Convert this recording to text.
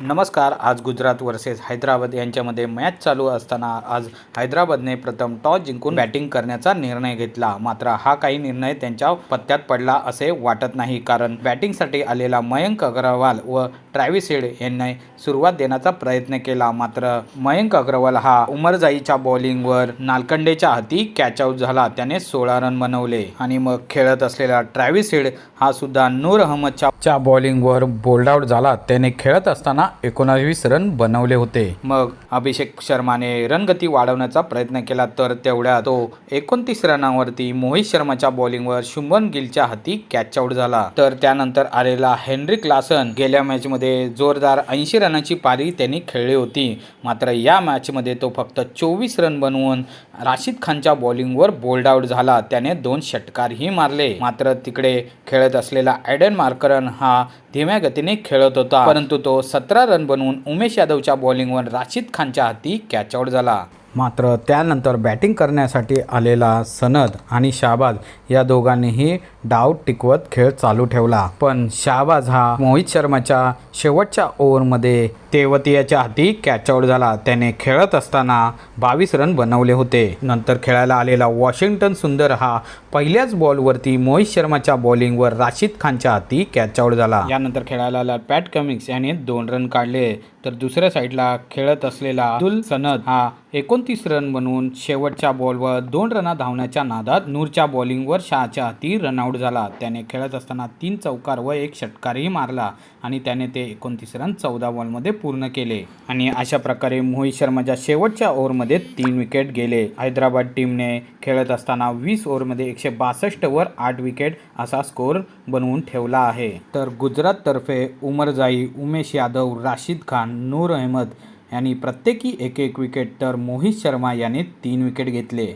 नमस्कार आज गुजरात वर्सेस हैदराबाद यांच्यामध्ये मॅच चालू असताना आज हैदराबादने प्रथम टॉस जिंकून बॅटिंग करण्याचा निर्णय घेतला. मात्र हा काही निर्णय त्यांच्या पत्त्यात पडला असे वाटत नाही. कारण बॅटिंगसाठी आलेला मयंक अग्रवाल व ट्रॅव्हिस हेड यांनी सुरुवात देण्याचा प्रयत्न केला. मात्र मयंक अग्रवाल हा उमरजाईच्या बॉलिंगवर नालकंडेच्या हाती कॅचआउट झाला. त्याने सोळा रन बनवले. आणि मग खेळत असलेला ट्रॅव्हिस हेड हा सुद्धा नूर अहमदच्या बॉलिंगवर बोल्ड आउट झाला. त्याने खेळत असताना एकोणावीस रन बनवले होते. मग अभिषेक शर्माने रनगती वाढवण्याचा प्रयत्न केला तर तेवढ्या तो एकोणतीस रनावरती मोहित शर्माच्या बॉलिंगवर शुभन गिलच्या हाती कॅच आउट झाला. तर त्यानंतर आलेला हेनरिक लासन गेल्या मॅचमध्ये जोरदार ऐंशी रनाची पारी त्यांनी खेळली होती. मात्र या मॅचमध्ये तो फक्त चोवीस रन बनवून राशिद खानच्या बॉलिंगवर बोल्ड आउट झाला. त्याने दोन षटकारही मारले. मात्र तिकडे खेळत असलेला ॲडन मार्करन हा धीम्या गतीने खेळत होता. परंतु तो सतरा रन बनवून उमेश यादवच्या बॉलिंगवर राशिद खानच्या हाती कॅच आऊट झाला. मात्र त्यानंतर बॅटिंग करण्यासाठी आलेला सनद आणि शाहबाज या दोघांनीही डाव टिकवत खेळ चालू ठेवला. पण शाहबाज हा मोहित शर्माच्या शेवटच्या ओव्हरमध्ये तेवतियाच्या हाती कॅचआऊट झाला. त्याने खेळत असताना बावीस रन बनवले होते. नंतर खेळायला आलेला वॉशिंग्टन सुंदर हा पहिल्याच बॉलवरती मोहित शर्माच्या बॉलिंगवर राशिद खानच्या हाती कॅचआऊट झाला. यानंतर खेळायला आला पॅट कमिक्स याने दोन रन काढले. तर दुसऱ्या साईडला खेळत असलेला अब्दुल सनद हा एकोणतीस रन बनवून शेवटच्या बॉलवर दोन रना धावण्याच्या नादात नूरच्या बॉलिंगवर शहाच्या हाती रनआउट झाला. त्याने खेळत असताना तीन चौकार व एक षटकारही मारला आणि त्याने ते एकोणतीस रन चौदा बॉलमध्ये पूर्ण केले. आणि अशा प्रकारे मोहित शर्माच्या शेवटच्या ओव्हरमध्ये तीन विकेट गेले. हैदराबाद टीमने खेळत असताना वीस ओव्हरमध्ये एकशे बासष्टवर आठ विकेट असा स्कोअर बनवून ठेवला आहे. तर गुजराततर्फे उमरजाई उमेश यादव राशिद खान नूर अहमद यांनी प्रत्येकी एक एक विकेट तर मोहित शर्मा याने तीन विकेट घेतले.